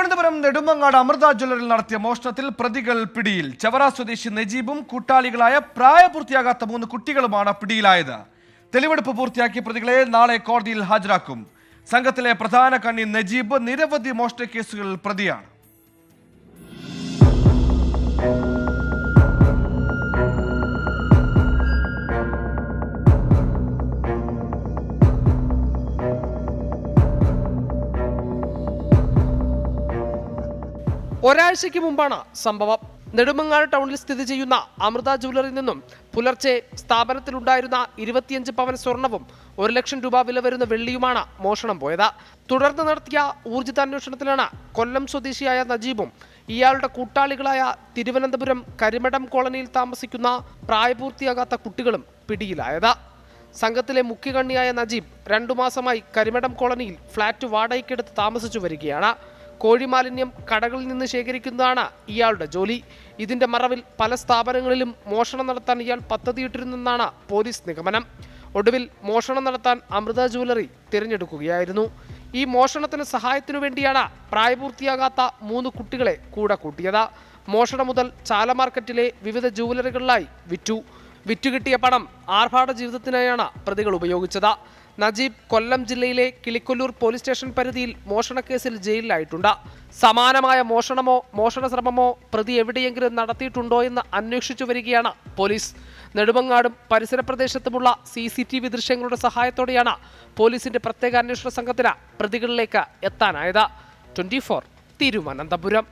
തിരുവനന്തപുരം നെടുമങ്ങാട് അമൃത ജ്വല്ലറിൽ നടത്തിയ മോഷണത്തിൽ പ്രതികൾ പിടിയിൽ. ചവറ സ്വദേശി നജീബും കൂട്ടാളികളായ പ്രായപൂർത്തിയാകാത്ത മൂന്ന് കുട്ടികളുമാണ് പിടിയിലായത്. തെളിവെടുപ്പ് പൂർത്തിയാക്കിയ പ്രതികളെ നാളെ കോടതിയിൽ ഹാജരാക്കും. സംഘത്തിലെ പ്രധാന കണ്ണി നജീബ് നിരവധി മോഷണ കേസുകളിൽ പ്രതിയാണ്. ഒരാഴ്ചയ്ക്ക് മുമ്പാണ് സംഭവം. നെടുമങ്ങാട് ടൗണിൽ സ്ഥിതി ചെയ്യുന്ന അമൃത ജ്വല്ലറിയിൽ നിന്നും പുലർച്ചെ സ്ഥാപനത്തിലുണ്ടായിരുന്ന ഇരുപത്തിയഞ്ച് പവൻ സ്വർണവും ഒരു ലക്ഷം രൂപ വില വരുന്ന വെള്ളിയുമാണ് മോഷണം പോയത്. തുടർന്ന് നടത്തിയ ഊർജിതാന്വേഷണത്തിലാണ് കൊല്ലം സ്വദേശിയായ നജീബും ഇയാളുടെ കൂട്ടാളികളായ തിരുവനന്തപുരം കരിമഠം കോളനിയിൽ താമസിക്കുന്ന പ്രായപൂർത്തിയാകാത്ത കുട്ടികളും പിടിയിലായത്. സംഘത്തിലെ മുഖ്യകണ്ണിയായ നജീബ് രണ്ടു മാസമായി കരിമഠം കോളനിയിൽ ഫ്ളാറ്റ് വാടകയ്ക്കെടുത്ത് താമസിച്ചു വരികയാണ്. കോഴിമാലിന്യം കടകളിൽ നിന്ന് ശേഖരിക്കുന്നതാണ് ഇയാളുടെ ജോലി. ഇതിന്റെ മറവിൽ പല സ്ഥാപനങ്ങളിലും മോഷണം നടത്താൻ ഇയാൾ പദ്ധതിയിട്ടിരുന്നെന്നാണ് പോലീസ് നിഗമനം. ഒടുവിൽ മോഷണം നടത്താൻ അമൃത ജുവലറി തിരഞ്ഞെടുക്കുകയായിരുന്നു. ഈ മോഷണത്തിന് സഹായത്തിനു വേണ്ടിയാണ് പ്രായപൂർത്തിയാകാത്ത മൂന്ന് കുട്ടികളെ കൂടെ കൂട്ടിയത്. മോഷണം മുതൽ ചാല മാർക്കറ്റിലെ വിവിധ ജുവലറികളിലായി വിറ്റു. വിറ്റുകിട്ടിയ പണം ആർഭാട ജീവിതത്തിനായാണ് പ്രതികൾ ഉപയോഗിച്ചത്. നജീബ് കൊല്ലം ജില്ലയിലെ കിളിക്കൊല്ലൂർ പോലീസ് സ്റ്റേഷൻ പരിധിയിൽ മോഷണക്കേസിൽ ജയിലിലായിട്ടുണ്ട്. സമാനമായ മോഷണമോ മോഷണ ശ്രമമോ പ്രതി എവിടെയെങ്കിലും നടത്തിയിട്ടുണ്ടോ എന്ന് അന്വേഷിച്ചു വരികയാണ് പോലീസ്. നെടുമങ്ങാടും പരിസര പ്രദേശത്തുമുള്ള സി സി ടി വി ദൃശ്യങ്ങളുടെ സഹായത്തോടെയാണ് പോലീസിന്റെ പ്രത്യേക അന്വേഷണ സംഘത്തിന് പ്രതികളിലേക്ക് എത്താനായത്. Twenty four Thiruvananthapuram.